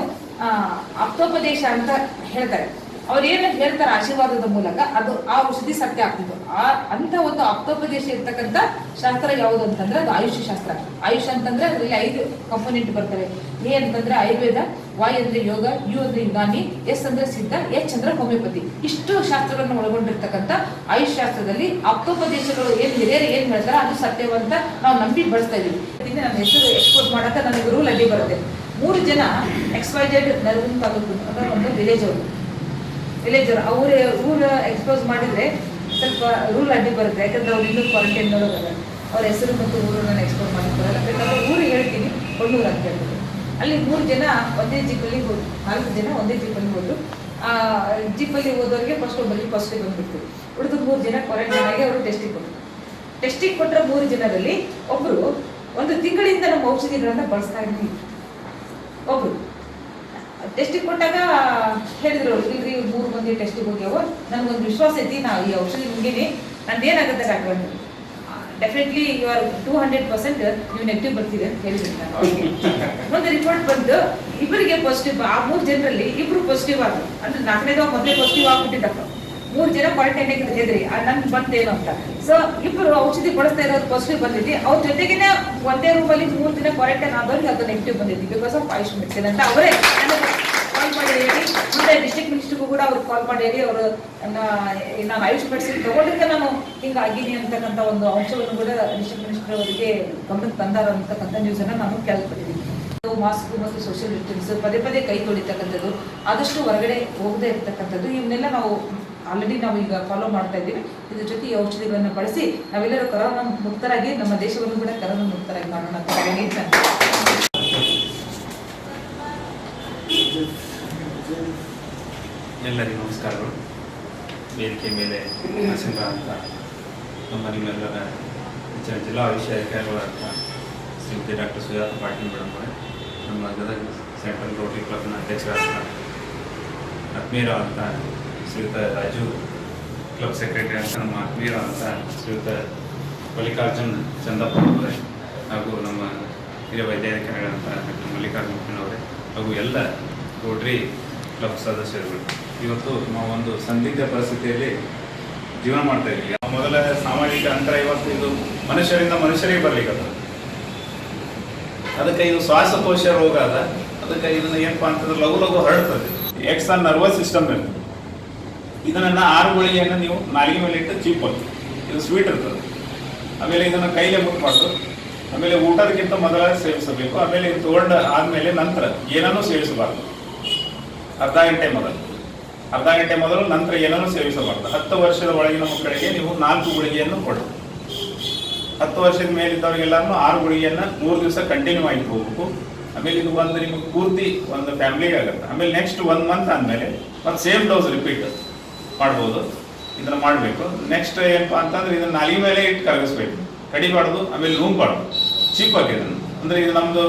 ಅಪ್ತೋಪದೇಶ ಅಂತ ಹೇಳ್ತಾರೆ. ಅವ್ರೇನು ಹೇಳ್ತಾರೆ ಆಶೀರ್ವಾದದ ಮೂಲಕ ಅದು ಆ ಔಷಧಿ ಸತ್ಯ ಆಗ್ತಿತ್ತು. ಆ ಅಂತ ಒಂದು ಅಪ್ತೋಪದೇಶ ಇರ್ತಕ್ಕಂಥ ಶಾಸ್ತ್ರ ಯಾವುದು ಅಂತಂದ್ರೆ ಅದು ಆಯುಷ್ ಶಾಸ್ತ್ರ. ಆಯುಷ್ ಅಂತಂದ್ರೆ ಅದರಲ್ಲಿ ಐದು ಕಂಪೋನೆಂಟ್ ಬರ್ತವೆ. ಎ ಅಂತಂದ್ರೆ ಆಯುರ್ವೇದ ವಾಯ್ ಅಂದ್ರೆ ಯೋಗ, ಯು ಅಂದ್ರೆ ಯುಗಾನಿ, ಎಸ್ ಅಂದ್ರೆ ಸಿದ್ಧ, ಎಚ್ ಅಂದ್ರೆ ಹೋಮಿಯೋಪತಿ. ಇಷ್ಟು ಶಾಸ್ತ್ರಗಳನ್ನು ಒಳಗೊಂಡಿರ್ತಕ್ಕಂಥ ಆಯುಷ್ ಶಾಸ್ತ್ರದಲ್ಲಿ ಅಪ್ತೋಪದೇಶಗಳು ಏನ್ ಹಿರಿಯರು ಏನ್ ಹೇಳ್ತಾರೆ ಅದು ಸತ್ಯವಂತ ನಾವು ನಂಬಿ ಬಳಸ್ತಾ ಇದೀವಿ. ನನ್ನ ಹೆಸರು ಎಕ್ಸ್ಪೋರ್ಟ್ ಮಾಡಕ್ಕೆ ನನಗೆ ರೂಲ್ ಅಲ್ಲಿ ಬರುತ್ತೆ. ಮೂರು ಜನ ಎಕ್ಸ್ ವೈ ಜೆಡ್ ತಾಲೂಕು ಅಂದ್ರೆ ಒಂದು ವಿಲೇಜ್ ಅವರು. ವಿಲೇಜ್ ಅವ್ರ ಊರ ಎಕ್ಸ್ಪೋಸ್ ಮಾಡಿದ್ರೆ ಸ್ವಲ್ಪ ರೂಲ್ ಅಡ್ಡಿ ಬರುತ್ತೆ. ಯಾಕಂದ್ರೆ ಅವ್ರು ಇನ್ನೂ ಕ್ವಾರಂಟೈನ್ ನೋಡೋದಲ್ಲ. ಅವ್ರ ಹೆಸರು ಮತ್ತು ಊರನ್ನ ಎಕ್ಸ್ಪೋಸ್ ಮಾಡಿಕೊಡಲ್ಲ ಯಾಕಂದ್ರೆ ಊರು ಹೇಳ್ತೀನಿ ಕೊಣ್ಣೂರು ಅಂತ ಹೇಳ್ಬೋದು ಅಲ್ಲಿ ಮೂರು ಜನ ಒಂದೇ ಜೀಪಲ್ಲಿ ಹೋದ್ರು ನಾಲ್ಕು ಜನ ಒಂದೇ ಜೀಪಲ್ಲಿ ಹೋದ್ರು. ಆ ಜೀಪಲ್ಲಿ ಹೋದವ್ರಿಗೆ ಫಸ್ಟ್ ಒಬ್ಬರಿಗೆ ಫಸ್ಟಿಗೆ ಬಂದ್ಬಿಡ್ತು. ಉಳಿದು ಮೂರು ಜನ ಕ್ವಾರಂಟೈನ್ ಆಗಿ ಅವರು ಟೆಸ್ಟಿಗೆ ಕೊಟ್ಟರು ಟೆಸ್ಟಿಗೆ ಕೊಟ್ಟರೆ ಮೂರು ಜನರಲ್ಲಿ ಒಬ್ಬರು ಒಂದು ತಿಂಗಳಿಂದ ನಮ್ಮ ಔಷಧಿಗಳನ್ನ ಬಳಸ್ತಾ ಇದ್ದೀವಿ ಒಬ್ರು. ಟೆಸ್ಟಿಗೆ ಕೊಟ್ಟಾಗ ಹೇಳಿದ್ರು ಇಲ್ರಿ ಮೂರು ಮಂದಿ ಟೆಸ್ಟಿಗೆ ಹೋಗ್ಯಾವ. ನನಗೊಂದು ವಿಶ್ವಾಸ ಐತಿ, ನಾವು ಈ ಔಷಧಿ ನುಂಗಿನಿ. ನಂದು ಏನಾಗುತ್ತೆ ಡಾಕ್ಟರ್ ಅಂತ definitely you are two hundred percent ನೀವು ನೆಗೆಟಿವ್ ಬರ್ತೀರಿ ಅಂತ ಹೇಳಿದ್ರು ನಾನು. ಒಂದು ರಿಪೋರ್ಟ್ ಬಂದು, ಇಬ್ಬರಿಗೆ ಪಾಸಿಟಿವ್ ಆ ಮೂರು ಜನರಲ್ಲಿ ಇಬ್ರು ಪಾಸಿಟಿವ್ ಆದ್ರು. ಅಂದ್ರೆ ನಾಲ್ಕನೇದವ ಮೊದಲೇ ಪಾಸಿಟಿವ್ ಆಗ್ಬಿಟ್ಟಿದ್ದಪ್ಪ. ಮೂರು ಜನ ಕ್ವಾರಂಟೈನ್ ಆಗಿದ್ರಿ ನನ್ಗೆ ಬಂತೇನು ಅಂತ. ಸೊ ಇಬ್ಬರು ಔಷಧಿ ಕೊಡಿಸ್ತಾ ಇರೋದು ಪಾಸಿಟಿವ್ ಬಂದಿದೆ ಅವ್ರ ಜೊತೆಗೇನೆ ಒಂದೇ ರೂಮಲ್ಲಿ ಮೂರು ದಿನ ಕ್ವಾರಂಟೈನ್ ಆದವ್ರಿಗೆ ಅದು ನೆಗೆಟಿವ್ ಬಂದಿದೆ ಬಿಕಾಸ್ ಆಫ್ ಆಯುಷ್ ಮೆಡಿಸಿನ್ ಅಂತ ಅವರೇ ಹೇಳಿ. ಮತ್ತೆ ಡಿಸ್ಟ್ರಿಕ್ಟ್ ಮಿನಿಸ್ಟರ್ಗೂ ಕೂಡ ಅವ್ರು ಕಾಲ್ ಮಾಡಿ ಹೇಳಿ ಅವರು ನಾನು ಆಯುಷ್ ಮೆಡಿಸಿನ್ ತಗೊಂಡಿದ್ದೆ ನಾನು. ಹಿಂಗಾಗಿನಿ ಅಂತಕ್ಕಂಥ ಒಂದು ಅಂಶವನ್ನು ಕೂಡ ಡಿಸ್ಟ್ರಿಕ್ಟ್ ಮಿನಿಸ್ಟರ್ ಅವರಿಗೆ ಗಮನಕ್ಕೆ ತಂದಾರ ಅಂತಕ್ಕಂಥ ನ್ಯೂಸನ್ನು ನಾನು ಕೇಳ್ಪಟ್ಟಿದ್ದೀನಿ ಮಾಸ್ಕ್ ಮತ್ತು ಸೋಷಿಯಲ್ ಡಿಸ್ಟೆನ್ಸ್ ಪದೇ ಪದೇ ಕೈ ತೊಳಿತಕ್ಕಂಥದ್ದು, ಆದಷ್ಟು ಹೊರಗಡೆ ಹೋಗದೇ ಇರ್ತಕ್ಕಂಥದ್ದು, ಇವನ್ನೆಲ್ಲ ನಾವು ಆಲ್ರೆಡಿ ನಾವು ಈಗ ಫಾಲೋ ಮಾಡ್ತಾ ಇದ್ದೀವಿ. ಇದ್ರ ಜೊತೆ ಔಷಧಿಗಳನ್ನು ಬಳಸಿ ನಾವೆಲ್ಲರೂ ಕರೋನಾ ಮುಕ್ತರಾಗಿ ನಮ್ಮ ದೇಶವನ್ನು ಕೂಡ ಕರೋನಾ ಮುಕ್ತರಾಗಿ ಮಾಡೋಣ ಅಂತ ಹೇಳಿ ನಾನು ಎಲ್ಲರಿಗೂ ನಮಸ್ಕಾರಗಳು. ವೇದಿಕೆ ಮೇಲೆ ನರಸಿಂಹ ಅಂತ ನಮ್ಮ ನಿಮ್ಮೆಲ್ಲರ ಹೆಚ್ಚಿನ ಜಿಲ್ಲಾ ವಿಷಯಾಧಿಕಾರಿಗಳಾದ ಶ್ರೀಮತಿ ಡಾಕ್ಟರ್ ಸುಜಾತ ಪಾಟೀಲ್ ಮೇಡಮ್ ಅವರೇ, ನಮ್ಮ ಗದಗ ಸೆಂಟ್ರಲ್ ರೋಟರಿ ಕ್ಲಬ್ನ ಅಧ್ಯಕ್ಷರಾದ ಅಂತ ಶ್ರೀಯುತ ರಾಜು, ಕ್ಲಬ್ ಸೆಕ್ರೆಟರಿ ಅಂತ ನಮ್ಮ ಆತ್ಮೀಯರಾದಂಥ ಶ್ರೀಯುತ ಮಲ್ಲಿಕಾರ್ಜುನ್ ಚಂದಪ್ಪ ಅವರೇ, ಹಾಗೂ ನಮ್ಮ ಹಿರಿಯ ವೈದ್ಯಾಧಿಕಾರಿಗಳಂತ ಡಾಕ್ಟರ್ ಮಲ್ಲಿಕಾರ್ಜುನ್ ಅವರೇ, ಹಾಗೂ ಎಲ್ಲ ರೋಟರಿ ಕ್ಲಬ್ ಸದಸ್ಯರುಗಳು. ಇವತ್ತು ನಾವು ಒಂದು ಸಂದಿಗ್ಧ ಪರಿಸ್ಥಿತಿಯಲ್ಲಿ ಜೀವನ ಮಾಡ್ತಾ ಇದ್ದೀವಿ. ಮೊದಲ ಸಾಮಾಜಿಕ ಅಂತರ ಇವತ್ತು ಇದು ಮನುಷ್ಯರಿಂದ ಮನುಷ್ಯರಿಗೆ ಬರ್ಲಿಕ್ಕೆ ಅದಕ್ಕೆ ಇದು ಶ್ವಾಸಕೋಶ ರೋಗ ಅದ. ಅದಕ್ಕೆ ಇದನ್ನ ಏನಪ್ಪಾ ಅಂತಂದ್ರೆ ಲಘು ಲಘು ಹರಡ್ತದೆ. ಎಕ್ಸ್ ನರ್ವಸ್ ಸಿಸ್ಟಮ್ ಇರ್ತದೆ ಇದನ್ನ ಆರು ಗುಳಿಗೆಯನ್ನು ನೀವು ನಾಲಿಗೆ ಮೇಲೆ ಇಟ್ಟು ಚೀಪೋದು ಇದು ಸ್ವೀಟ್ ಇರ್ತದೆ. ಆಮೇಲೆ ಇದನ್ನ ಕೈಲೇ ಮುಟ್ಬಾರ್ದು. ಆಮೇಲೆ ಊಟದಕ್ಕಿಂತ ಮೊದಲ ಸೇವಿಸಬೇಕು. ಆಮೇಲೆ ಇದು ತಗೊಂಡ ಆದ್ಮೇಲೆ ನಂತರ ಏನನ್ನೂ ಸೇವಿಸಬಾರ್ದು. ಅರ್ಧ ಗಂಟೆ ಮೊದಲು. ಅರ್ಧ ಗಂಟೆ ಮೊದಲು ನಂತರ ಏನನ್ನು ಸೇವಿಸಬಾರ್ದು. ಹತ್ತು ವರ್ಷದ ಒಳಗಿನ ಮಕ್ಕಳಿಗೆ ನೀವು ನಾಲ್ಕು ಗುಳಿಗೆಯನ್ನು ಕೊಡಿ. ಹತ್ತು ವರ್ಷದ ಮೇಲಿದ್ದವರಿಗೆಲ್ಲರೂ ಆರು ಗುಳಿಗೆಯನ್ನು ಮೂರು ದಿವಸ ಕಂಟಿನ್ಯೂ ಆಗಿ ಹೋಗ್ಬೇಕು ಆಮೇಲೆ ಇದು ಒಂದು ನಿಮಗೆ ಪೂರ್ತಿ ಒಂದು ಫ್ಯಾಮಿಲಿಗೆ ಆಗುತ್ತೆ. ಆಮೇಲೆ ನೆಕ್ಸ್ಟ್ ಒನ್ ಮಂತ್ ಆದಮೇಲೆ ಮತ್ತೆ ಸೇಮ್ ಡೋಸ್ ರಿಪೀಟ್ ಮಾಡ್ಬೋದು. ಇದನ್ನ ಮಾಡಬೇಕು. ನೆಕ್ಸ್ಟ್ ಏನಪ್ಪ ಅಂತಂದ್ರೆ ಇದನ್ನ ನಲಿ ಮೇಲೆ ಇಟ್ಟು ಕರಗಿಸ್ಬೇಕು. ಕಡಿಬಾರ್ದು ಆಮೇಲೆ ನುಂಗ್ಬಾರ್ದು ಚೀಪ್ ಆಗಿ ಇದನ್ನು. ಅಂದ್ರೆ ಇದು ನಮ್ದು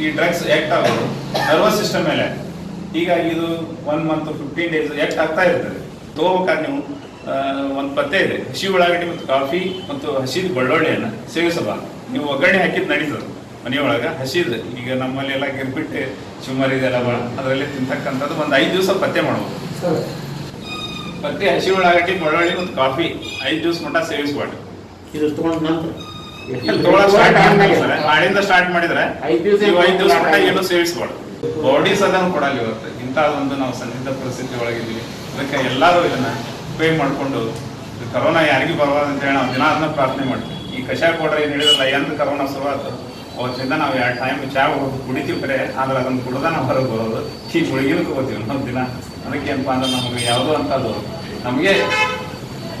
ಈ ಡ್ರಗ್ಸ್ ಆಕ್ಟ್ ಆಗೋದು. ನರ್ವಸ್ ಸಿಸ್ಟಮ್ ಮೇಲೆ. ಹೀಗಾಗಿ ಇದು one month fifteen days act ಆಗ್ತಾ ಇರ್ತದೆ. ತಗೋಬೇಕಾದ್ರೆ ನೀವು ಒಂದು ಪತ್ತೆ ಇದೆ. ಹಸಿ ಉಳ್ಳಾಗಡ್ಡಿ ಮತ್ತು ಕಾಫಿ ಮತ್ತು ಹಸಿದ ಬೆಳ್ಳುಳ್ಳಿಯನ್ನು ಸೇವಿಸಬಾರ್ದು. ನೀವು ಒಗ್ಗರಣೆ ಹಾಕಿದ್ ನಡೀತದೆ. ಮನೆಯೊಳಗೆ ಹಸಿದ ಈಗ ನಮ್ಮಲ್ಲಿ ಎಲ್ಲ ಗಿರ್ಬಿಟ್ಟು ಸುಮಾರು ಇದೆಲ್ಲ ಭಾಳ ಅದರಲ್ಲಿ ತಿಂತಕ್ಕಂಥದ್ದು ಒಂದು ಐದು ದಿವಸ ಪತ್ತೆ ಮಾಡ್ಬೋದು. ಪತ್ತೆ ಹಸಿ ಉಳ್ಳಾಗಡ್ಡಿ ಬೆಳ್ಳುಳ್ಳಿ ಮತ್ತು ಕಾಫಿ ಐದು ದಿವಸ ಮಟ್ಟ ಸೇವಿಸಬಾರ್ದು. ಇದು ತಗೊಂಡ ನಂತರ. ಸ್ಟಾರ್ಟ್ ಮಾಡಿದ್ರೆ ಐದು ದಿವಸ ಮಟ್ಟ ಏನು ಸೇವಿಸಬಾರ್ದು. ಬಾಡಿ ಸದನು ಕೊಡಲ್ಲ ಇವತ್ತು. ಇಂಥ ಒಂದು ನಾವು ಸಂದಿಗ್ಧ ಪರಿಸ್ಥಿತಿ ಒಳಗಿದ್ದೀವಿ. ಅದಕ್ಕೆ ಎಲ್ಲರೂ ಇದನ್ನ ಉಪಯೋಗ ಮಾಡಿಕೊಂಡು ಕರೋನಾ ಯಾರಿಗೂ ಬರಬಾರ್ದು ಅಂತ ಹೇಳಿ ನಾವು ದಿನ ಅದನ್ನ ಪ್ರಾರ್ಥನೆ ಮಾಡ್ತೀವಿ. ಈ ಕಷಾಯ ಕೊಡ್ರೆ ಏನು ಹೇಳಿದ್ರಲ್ಲ ಎಂತ ಕರೋನಾ ಶುರುವಾತು, ಅವತ್ತಿಂದ ನಾವು ಎರಡು ಟೈಮ್ ಚಾ ಕುಡಿತೀವಿ ಬರೇ ಆದ್ರೆ ಅದನ್ನು ಕುಡ್ದ ನಾವು ಹೊರಗೆ ಬರೋದು. ಈ ಗುಳಿಗಿನ ತಗೋತೀವಿ ನಾವು ದಿನ. ಅದಕ್ಕೆ ಏನಪ್ಪಾ ಅಂದ್ರೆ ನಮಗೆ ಯಾವುದೋ ಅಂತದ್ದು ನಮಗೆ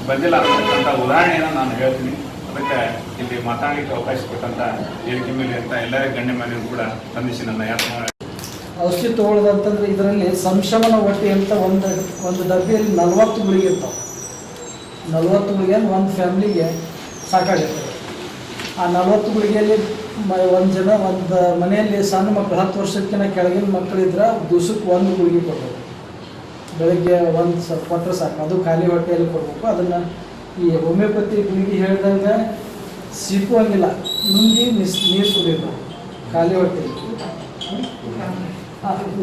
ಬಂದಿಲ್ಲ ಅಂತಕ್ಕಂಥ ಉದಾಹರಣೆಯನ್ನು ನಾನು ಹೇಳ್ತೀನಿ. ಅದಕ್ಕೆ ಇಲ್ಲಿ ಮಾತಾಡಲಿಕ್ಕೆ ಅವಕಾಶ ಕೊಟ್ಟಂತ ಹೇಳಿಕೆ ಮೇಲೆ ಅಂತ ಎಲ್ಲರ ಗಣ್ಯ ಮೇಲೆ ಕೂಡ ಸ್ಪಂದಿಸಿ ನನ್ನ ಯಾತ್ರೆ ಔಷಧಿ ತೊಗೊಳ್ಳೋದಂತಂದ್ರೆ ಇದರಲ್ಲಿ ಸಂಶಮನ ಹೊಟ್ಟೆ ಅಂತ ಒಂದು ಒಂದು ಡಬ್ಬಿಯಲ್ಲಿ ನಲ್ವತ್ತು ಗುಳಿಗೆ ಇರ್ತಾವೆ. ನಲ್ವತ್ತು ಗುಳಿಗೆ ಒಂದು ಫ್ಯಾಮ್ಲಿಗೆ ಸಾಕಾಗಿರ್ತದೆ. ಆ ನಲ್ವತ್ತು ಗುಳಿಗೆಯಲ್ಲಿ ಒಂದು ಜನ, ಒಂದು ಮನೆಯಲ್ಲಿ ಸಣ್ಣ ಮಕ್ಕಳು ಹತ್ತು ವರ್ಷಕ್ಕಿಂತ ಕೆಳಗಿನ ಮಕ್ಕಳಿದ್ರೆ ದಿವಸಕ್ಕೆ ಒಂದು ಗುಳಿಗೆ ಕೊಡ್ಬೇಕು. ಬೆಳಗ್ಗೆ ಒಂದು ಸ ಕೊಟ್ಟರೆ ಸಾಕು. ಅದು ಖಾಲಿ ಹೊಟ್ಟೆಯಲ್ಲಿ ಕೊಡಬೇಕು. ಅದನ್ನು ಈ ಹೋಮಿಯೋಪತಿ ಗುಳಿಗೆ ಹೇಳ್ದಂಗೆ ಸಿಕ್ಕುವಂಗಿಲ್ಲ ನುಂಗಿ ನೀರು ಕುಡಿಬೇಕು. ಖಾಲಿ ಹೊಟ್ಟೆಯಲ್ಲಿ.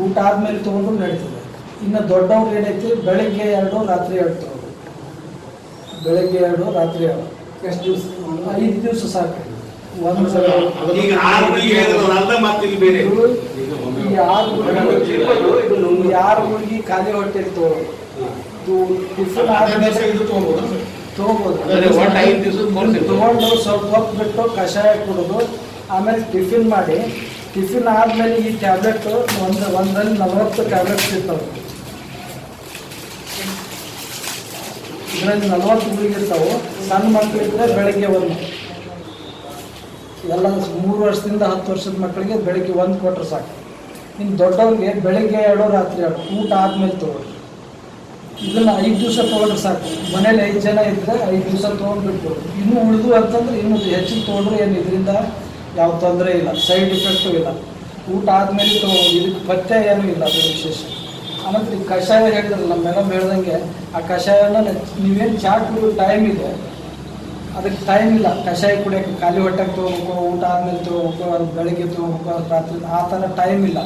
ಊಟ ಆದ್ಮೇಲೆ ತೊಗೊಂಡ್ರು ನಡೀತದೆ. ಇನ್ನು ದೊಡ್ಡವ್ರು ಏನೈತಿ? ಬೆಳಗ್ಗೆ ಎರಡು ರಾತ್ರಿ ಎರಡು ತಗೋದು ಬೆಳಗ್ಗೆ ಎರಡು ರಾತ್ರಿ ಎರಡು. ಎಷ್ಟು ದಿವಸ? ಐದು ದಿವಸ ಸಾಕು. ಒಂದು ಈ ಆರು ಗುಳಿಗೆ ಖಾಲಿ ಹೊಟ್ಟೆ ತಗೋಬೇಕು ಇದು ಟಿಫನ್ ಆದ್ಮೇಲೆ ತಗೋಬೋದು. ತಗೊಂಡು ಸ್ವಲ್ಪ ಹೊತ್ತು ಬಿಟ್ಟು ಕಷಾಯ ಕುಡಿದು ಆಮೇಲೆ ಟಿಫಿನ್ ಮಾಡಿ ಟಿಫಿನ್ ಆದ್ಮೇಲೆ ಈ ಟ್ಯಾಬ್ಲೆಟ್ ಒಂದು ಒಂದಲ್ಲಿ ನಲವತ್ತು ಟ್ಯಾಬ್ಲೆಟ್ಸ್ ಇರ್ತಾವ. ಇದರಲ್ಲಿ ನಲವತ್ತು ಗುಳಿಗೆ ಇರ್ತಾವೆ ಸಣ್ಣ ಮಕ್ಕಳಿದ್ರೆ ಬೆಳಗ್ಗೆ ಒಂದು. ಎಲ್ಲ ಮೂರು ವರ್ಷದಿಂದ ಹತ್ತು ವರ್ಷದ ಮಕ್ಕಳಿಗೆ ಬೆಳಗ್ಗೆ ಒಂದು ಕೊಟ್ಟರೆ ಸಾಕು. ಇನ್ನು ದೊಡ್ಡವ್ರಿಗೆ ಬೆಳಗ್ಗೆ ಎರಡು ರಾತ್ರಿ ಎರಡು. ಊಟ ಆದ್ಮೇಲೆ ತೊಗೊಳ್ರಿ ಇದನ್ನು ಐದು ದಿವಸ ತೊಗೊಂಡ್ರೆ ಸಾಕು. ಮನೇಲಿ ಐದು ಜನ ಇದ್ದರೆ ಐದು ದಿವಸ ತೊಗೊಂಡ್ಬಿಟ್ಟು ಇನ್ನೂ ಉಳಿದು ಅಂತಂದ್ರೆ ಇನ್ನೂ ಹೆಚ್ಚಿಗೆ ತೊಗೊಂಡ್ರೆ ಏನು ಇದರಿಂದ ಯಾವ ತೊಂದರೆ ಇಲ್ಲ ಸೈಡ್ ಇಫೆಕ್ಟು ಇಲ್ಲ. ಊಟ ಆದಮೇಲೆ ಇದಕ್ಕೆ ಪಥ್ಯ ಏನೂ ಇಲ್ಲ, ಅದು ವಿಶೇಷ. ಆಮೇಲೆ ಈ ಕಷಾಯ ಹೇಳಿದ್ರಲ್ಲ, ನಮ್ಮ ಮೇಡಮ್ ಹೇಳ್ದಂಗೆ, ಆ ಕಷಾಯನ ನೀವೇನು ಚಹಾ ಕುಡಿಯೋ ಟೈಮ್ ಇದೆ, ಅದಕ್ಕೆ ಟೈಮ್ ಇಲ್ಲ. ಕಷಾಯ ಕುಡಿಯೋಕೆ ಖಾಲಿ ಹೊಟ್ಟೆಗೆ ತೊಗೋಬೇಕು, ಊಟ ಆದಮೇಲೆ ತೊಗೋಬೇಕು, ಅದು ಬೆಳಗ್ಗೆ ತೊಗೋಬೇಕು, ಅದು ರಾತ್ರಿ ಆ ಥರ ಟೈಮ್ ಇಲ್ಲ.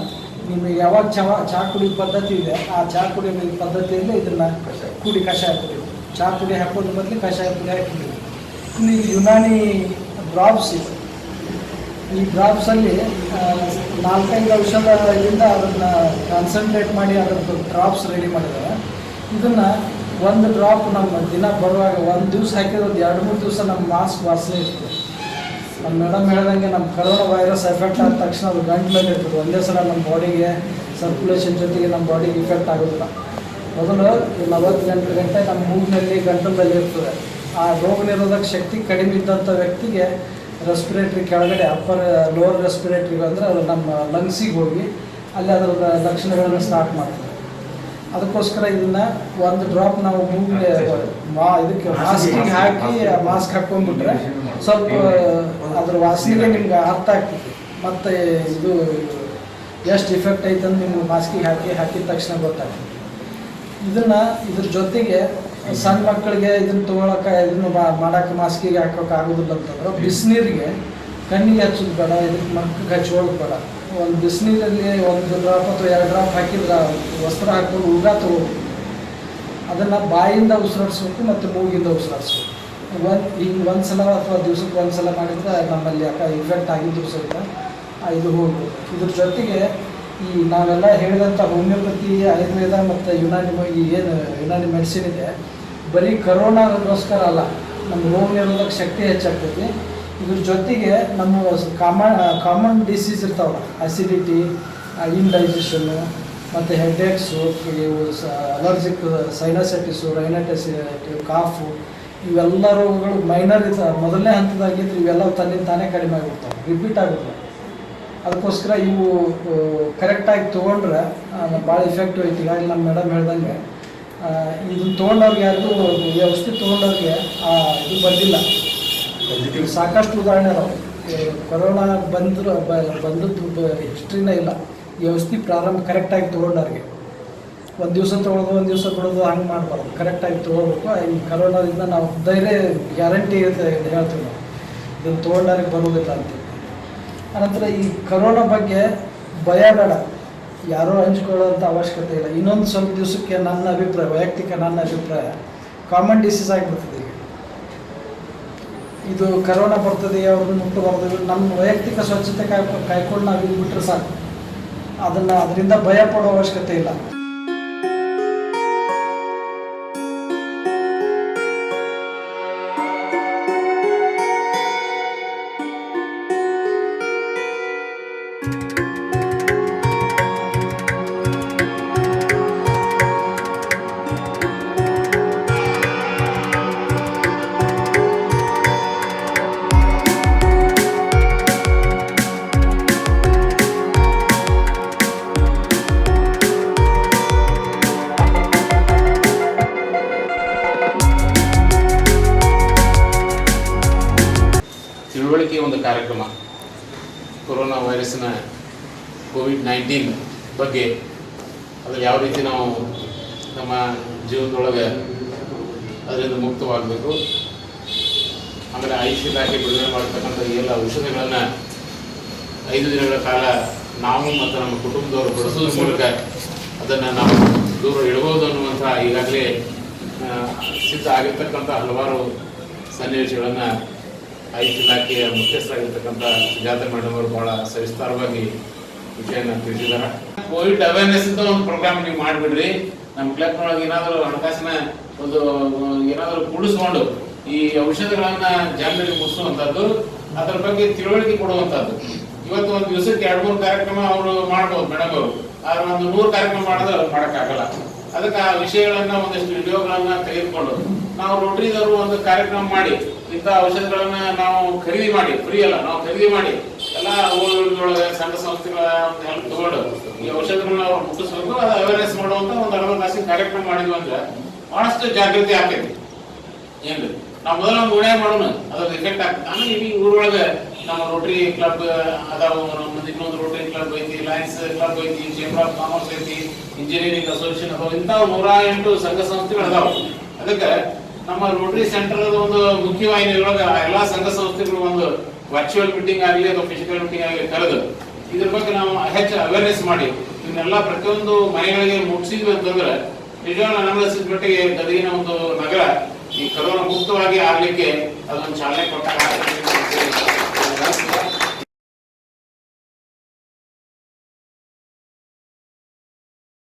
ನಿಮಗೆ ಯಾವಾಗ ಚಾ ಚಾ ಕುಡಿಯೋ ಪದ್ಧತಿ ಇದೆ, ಆ ಚಹಾ ಕುಡಿಯೋ ಪದ್ಧತಿಯಲ್ಲಿ ಇದನ್ನು ಕುಡಿ ಕಷಾಯ ಕುಡಿ ಚಾ ಪುಡಿ ಹಾಕೋದ್ರ ಬದಲು ಕಷಾಯ ಪುಡಿ ಹಾಕಿ ಕುಡಿಯೋದು. ಇನ್ನು ಯುನಾನಿ ಡ್ರಾಪ್ಸ್ ಇದೆ. ಈ ಡ್ರಾಪ್ಸಲ್ಲಿ ನಾಲ್ಕೈದು ಔಷಧದಿಂದ ಅದನ್ನು ಕಾನ್ಸಂಟ್ರೇಟ್ ಮಾಡಿ ಅದರದ್ದು ಡ್ರಾಪ್ಸ್ ರೆಡಿ ಮಾಡಿದ್ದಾರೆ. ಇದನ್ನು ಒಂದು ಡ್ರಾಪ್ ನಮ್ಮ ದಿನ ಬರುವಾಗ ಒಂದು ದಿವಸ ಹಾಕಿದ್ರೆ ಒಂದು ಎರಡು ಮೂರು ದಿವಸ ನಮ್ಮ ಮಾಸ್ಕ್ ವಾಸನೆ ಇರ್ತದೆ. ನಮ್ಮ ಮೇಡಮ್ ಹೇಳ್ದಂಗೆ ನಮ್ಮ ಕರೋನಾ ವೈರಸ್ ಎಫೆಕ್ಟ್ ಆದ ತಕ್ಷಣ ಅದು ಗಂಟ್ಲಲ್ಲಿ ಇರ್ತದೆ. ಒಂದೇ ಸಲ ನಮ್ಮ ಬಾಡಿಗೆ ಸರ್ಕ್ಯುಲೇಷನ್ ಜೊತೆಗೆ ನಮ್ಮ ಬಾಡಿಗೆ ಇಫೆಕ್ಟ್ ಆಗೋದಿಲ್ಲ. ಮೊದಲು ನಲವತ್ತು ಗಂಟೆ ಗಂಟೆ ನಮ್ಮ ಮೂಗಿನಲ್ಲಿ ಗಂಟಲಲ್ಲಿ ಇರ್ತದೆ. ಆ ರೋಗ ನಿರೋಧಕ ಶಕ್ತಿ ಕಡಿಮೆ ಇದ್ದಂಥ ವ್ಯಕ್ತಿಗೆ ರೆಸ್ಪಿರೇಟ್ರಿ ಕೆಳಗಡೆ ಅಪ್ಪರ್ ಲೋವರ್ ರೆಸ್ಪಿರೇಟ್ರಿ ಅಂದರೆ ಅದು ನಮ್ಮ ಲಂಗ್ಸಿಗೆ ಹೋಗಿ ಅಲ್ಲಿ ಅದರ ಲಕ್ಷಣಗಳನ್ನು ಸ್ಟಾರ್ಟ್ ಮಾಡ್ತದೆ. ಅದಕ್ಕೋಸ್ಕರ ಇದನ್ನ ಒಂದು ಡ್ರಾಪ್ ನಾವು ಮೂಗಿಗೆ ಮಾ ಇದಕ್ಕೆ ಮಾಸ್ಕಿಗೆ ಹಾಕಿ ಮಾಸ್ಕ್ ಹಾಕೊಂಡ್ಬಿಟ್ರೆ ಸ್ವಲ್ಪ ಅದ್ರ ವಾಸನೆ ನಿಮ್ಗೆ ಅರ್ಥ ಆಗ್ತದೆ. ಮತ್ತು ಇದು ಎಷ್ಟು ಇಫೆಕ್ಟ್ ಐತೆ ಅಂತ ನಿಮ್ಗೆ ಮಾಸ್ಕಿಗೆ ಹಾಕಿ ಹಾಕಿದ ತಕ್ಷಣ ಗೊತ್ತಾಗ್ತದೆ. ಇದನ್ನ ಇದ್ರ ಜೊತೆಗೆ ಸಣ್ಣ ಮಕ್ಕಳಿಗೆ ಇದನ್ನ ತಗೊಳಕ, ಇದನ್ನ ಮಾಡಕ್ಕೆ ಮಾಸ್ಕಿಗೆ ಹಾಕೋಕೆ ಆಗೋದಿಲ್ಲ ಅಂತಂದ್ರೆ ಬಿಸಿನೀರಿಗೆ ಕಣ್ಣಿಗೆ ಹಚ್ಚೋದು ಬೇಡ, ಇದಕ್ಕೆ ಮಕ್ಕಳಿಗೆ ಹಚ್ಚೋದು ಬೇಡ. ಒಂದು ಬಿಸಿನೀರಲ್ಲಿ ಒಂದು ಡ್ರಾಪ್ ಅಥವಾ ಎರಡು ಡ್ರಾಪ್ ಹಾಕಿದ್ರೆ ವಸ್ತ್ರ ಹಾಕೊಂಡು ಉಗ ತಗೋಬೇಕು ಅದನ್ನು ಬಾಯಿಂದ ಉಸಿರಾಡಿಸ್ಬೇಕು ಮತ್ತು ಮೂಗಿಂದ ಉಸಿರಾಡಿಸ್ಬೇಕು. ಒಂದು ಹಿಂಗೆ ಒಂದು ಸಲ ಅಥವಾ ದಿವ್ಸಕ್ಕೆ ಒಂದು ಸಲ ಮಾಡಿದ್ರೆ ನಮ್ಮಲ್ಲಿ ಯಾಕೆ ಇನ್ಫೆಕ್ಟ್ ಆಗಿದ್ರು ಸಹಿತ ಇದು ಹೋಗ್ಬೋದು. ಇದ್ರ ಜೊತೆಗೆ ಈ ನಾವೆಲ್ಲ ಹೇಳಿದಂಥ ಹೋಮಿಯೋಪತಿ ಆಯುರ್ವೇದ ಮತ್ತು ಯುನಾನಿ ಈ ಏನು ಯುನಾನಿ ಮೆಡಿಸಿನ್ ಇದೆ, ಬರೀ ಕರೋನಾಗೋಸ್ಕರ ಅಲ್ಲ ನಮ್ಮ ರೋಗ ನಿರೋಧಕ ಶಕ್ತಿ ಹೆಚ್ಚಾಗ್ತೈತಿ. ಇದ್ರ ಜೊತೆಗೆ ನಮ್ಮ ಕಾಮನ್ ಕಾಮನ್ ಡಿಸೀಸ್ ಇರ್ತಾವಲ್ಲ ಅಸಿಡಿಟಿ ಇಂಡೈಜೆಷನ್ನು ಮತ್ತು ಹೆಡ್ಏಕ್ಸು ಇವು ಅಲರ್ಜಿಕ್ ಸೈನಸೈಟಿಸು ರೈನೈಟಿಸ್ ಕಾಫು ಇವೆಲ್ಲ ರೋಗಗಳು ಮೈನರ್ ಇದ್ದ ಮೊದಲನೇ ಹಂತದಾಗಿದ್ರೆ ಇವೆಲ್ಲ ತನ್ನಿಂದ ತಾನೇ ಕಡಿಮೆ ಆಗಿರ್ತಾವೆ ರಿಪೀಟ್ ಆಗುತ್ತೆ ಅದಕ್ಕೋಸ್ಕರ ಇವು ಕರೆಕ್ಟಾಗಿ ತೊಗೊಂಡ್ರೆ ಭಾಳ ಇಫೆಕ್ಟಿವ್ ಐತಿ ಈಗಾಗಲೇ ನಮ್ಮ ಮೇಡಮ್ ಹೇಳ್ದಂಗೆ. ಇದು ತೊಗೊಂಡವ್ರಿಗೆ ಯಾರಿಗೂ ಈ ಔಷಧಿ ತೊಗೊಂಡವ್ರಿಗೆ ಇದು ಬಂದಿಲ್ಲ. ಸಾಕಷ್ಟು ಉದಾಹರಣೆ ಅದಾವೆ. ಕೊರೋನಾ ಬಂದ್ರು ಬಂದದ್ದು ಹಿಸ್ಟ್ರಿನೇ ಇಲ್ಲ. ಈ ಔಷಧಿ ಪ್ರಾರಂಭ ಕರೆಕ್ಟಾಗಿ ತೊಗೊಂಡವ್ರಿಗೆ. ಒಂದು ದಿವಸ ತೊಗೊಳೋದು ಒಂದು ದಿವಸ ಕೊಡೋದು ಹಂಗೆ ಮಾಡಬಾರ್ದು. ಕರೆಕ್ಟಾಗಿ ತೊಗೋಬೇಕು. ಈ ಕರೋನಾದಿಂದ ನಾವು ಧೈರ್ಯ ಗ್ಯಾರಂಟಿ ಇರುತ್ತೆ ಹೇಳ್ತೀವಿ ನಾವು. ಇದನ್ನು ತೊಗೊಂಡವ್ರಿಗೆ ಬರೋದಿಲ್ಲ ಅಂತ. ಅನಂತರ ಈ ಕರೋನಾ ಬಗ್ಗೆ ಭಯ ಬೇಡ. ಯಾರೂ ಹಂಚ್ಕೊಳ್ಳೋಂಥ ಅವಶ್ಯಕತೆ ಇಲ್ಲ. ಇನ್ನೊಂದು ಸ್ವಲ್ಪ ದಿವಸಕ್ಕೆ ನನ್ನ ಅಭಿಪ್ರಾಯ, ವೈಯಕ್ತಿಕ ನನ್ನ ಅಭಿಪ್ರಾಯ ಕಾಮನ್ ಡಿಸೀಸ್ ಆಗಿಬಿಡ್ತದೆ ಈಗ. ಇದು ಕರೋನಾ ಬರ್ತದೆ, ಅವ್ರನ್ನ ಮುಟ್ಟಬಾರ್ದು ನಮ್ಮ ವೈಯಕ್ತಿಕ ಸ್ವಚ್ಛತೆ ಕಾಯ್ ಕಾಯ್ಕೊಂಡು ನಾವು ಇದು ಬಿಟ್ಟರೆ ಸಾಕು. ಅದನ್ನು ಅದರಿಂದ ಭಯ ಪಡೋ ಅವಶ್ಯಕತೆ ಇಲ್ಲ. ನೈನ್ಟೀನ್ ಬಗ್ಗೆ ಅದು ಯಾವ ರೀತಿ ನಾವು ನಮ್ಮ ಜೀವನದೊಳಗೆ ಅದರಿಂದ ಮುಕ್ತವಾಗಬೇಕು. ಆಮೇಲೆ ಆಯುಷ್ ಇಲಾಖೆ ಬಿಡುಗಡೆ ಮಾಡ್ತಕ್ಕಂಥ ಎಲ್ಲ ಔಷಧಿಗಳನ್ನು ಐದು ದಿನಗಳ ಕಾಲ ನಾವು ಮತ್ತು ನಮ್ಮ ಕುಟುಂಬದವರು ಬಳಸೋದ್ರ ಮೂಲಕ ಅದನ್ನು ನಾವು ದೂರ ಇಡಬಹುದು ಅನ್ನುವಂಥ ಈಗಾಗಲೇ ಸಿದ್ಧ ಆಗಿರ್ತಕ್ಕಂಥ ಹಲವಾರು ಸನ್ನಿವೇಶಗಳನ್ನು ಆಯುಷ್ ಇಲಾಖೆಯ ಮುಖ್ಯಸ್ಥರಾಗಿರ್ತಕ್ಕಂಥ ಜಾತ್ರೆ ಮೇಡಮ್ ಅವರು ಬಹಳ ಸವಿಸ್ತಾರವಾಗಿ ಕೋವಿಡ್ ಅವೇರ್ನೆಸ್ ಅಂತ ಒಂದು ಪ್ರೋಗ್ರಾಮ್ ನೀವು ಮಾಡಿಬಿಡ್ರಿ. ನಮ್ಮ ಒಳಗೆ ಏನಾದರೂ ಹಣಕಾಸಿನ ಒಂದು, ಏನಾದರೂ ಕೂಡಿಸ್ಕೊಂಡು ಈ ಔಷಧಗಳನ್ನ ಜನರಿಗೆ ಮುಟ್ಟಿಸುವಂಥದ್ದು ಅದರ ಬಗ್ಗೆ ತಿಳುವಳಿಕೆ ಕೊಡುವಂಥದ್ದು ಇವತ್ತು ಒಂದು ದಿವಸಕ್ಕೆ ಎರಡು, ಮೂರು ಕಾರ್ಯಕ್ರಮ ಅವರು ಮಾಡ್ಬೋದು ಮೇಡಮ್ ಅವರು. ಆದ್ರೆ ಒಂದು ನೂರು ಕಾರ್ಯಕ್ರಮ ಮಾಡಿದ್ರೆ ಅವ್ರು ಮಾಡೋಕ್ಕಾಗಲ್ಲ. ಅದಕ್ಕೆ ಆ ವಿಷಯಗಳನ್ನ ಒಂದಷ್ಟು ವಿಡಿಯೋಗಳನ್ನ ತೆಗೆದುಕೊಂಡು ನಾವು ರೋಟ್ರಿದವರು ಒಂದು ಕಾರ್ಯಕ್ರಮ ಮಾಡಿ ಇಂಥ ಔಷಧಗಳನ್ನ ನಾವು ಖರೀದಿ ಮಾಡಿ ಫ್ರೀ ಅಲ್ಲ, ನಾವು ಖರೀದಿ ಮಾಡಿ ಊರುಗಳೊಳಗೆ ಸಂಘ ಸಂಸ್ಥೆಗಳ ಒಂದು ಹೆಲ್ಪ್ ತಗೊಂಡು ಈ ಔಷಧಗಳನ್ನ ಅವ್ರು ಮುಟ್ಟಿಸ್ಬೇಕು, ಅದು ಅವೇರ್ನೆಸ್ ಮಾಡುವಂತ ಒಂದು ತಾಸಿನ ಕಾರ್ಯಕ್ರಮ ಮಾಡಿದ್ವಿ ಅಂದ್ರೆ ಬಹಳಷ್ಟು ಜಾಗೃತಿ ಆಗ್ತೈತಿ. ಏನ್ರಿ? ನಾವು ಮೊದಲ ಒಂದು ಮಾಡೋಣ ಅದ್ರ ಎಫೆಕ್ಟ್ ಆಗ್ತದೆ ಆಮೇಲೆ ಇಡೀ ಊರೊಳಗೆ ನಮ್ಮ ರೋಟರಿ ಕ್ಲಬ್ ಅದಾವ, ನಮ್ಮ ಇನ್ನೊಂದು ರೋಟರಿ ಕ್ಲಬ್ ಐತಿ ಲಯನ್ಸ್ ಕ್ಲಬ್ ಐತಿ ಚೇಂಬರ್ ಆಫ್ ಕಾಮರ್ಸ್ ಐತಿ ಇಂಜಿನಿಯರಿಂಗ್ ಅಸೋಸಿಯೇಷನ್ ಅದಾವ. ಇಂಥವು ನೂರ ಎಂಟು ಸಂಘ ಸಂಸ್ಥೆಗಳು ಅದಾವ. ಅದಕ್ಕೆ ನಮ್ಮ ರೋಟರಿ ಸೆಂಟರ್ ಒಂದು ಮುಖ್ಯವಾಹಿನಿಯೊಳಗೆ ಎಲ್ಲಾ ಸಂಘ ಸಂಸ್ಥೆಗಳು ಒಂದು ವರ್ಚುವಲ್ ಮೀಟಿಂಗ್ ಆಗಲಿ ಅಥವಾ ಫಿಸಿಕಲ್ ಮೀಟಿಂಗ್ ಆಗಲಿ ಕರೆದು, ಇದ್ರ ಬಗ್ಗೆ ನಾವು ಹೆಚ್ಚು ಅವೇರ್ನೆಸ್ ಮಾಡಿ. ಇವನ್ನೆಲ್ಲ ಪ್ರತಿಯೊಂದು ಮನೆಗಳಿಗೆ ಮುಟ್ಟಿಸಿದ್ವಿ ಅಂತಂದ್ರೆ ನಿಜವಾಗ್ಲೂ ನನಗೆ ಅನ್ಸಿದ ಮಟ್ಟಿಗೆ ಗದಗಿನ ಒಂದು ನಗರ ಈ ಕರೋನಾ ಮುಕ್ತವಾಗಿ ಆಗ್ಲಿಕ್ಕೆ ಅದೊಂದು ಚಾಲನೆ ಕೊಟ್ಟ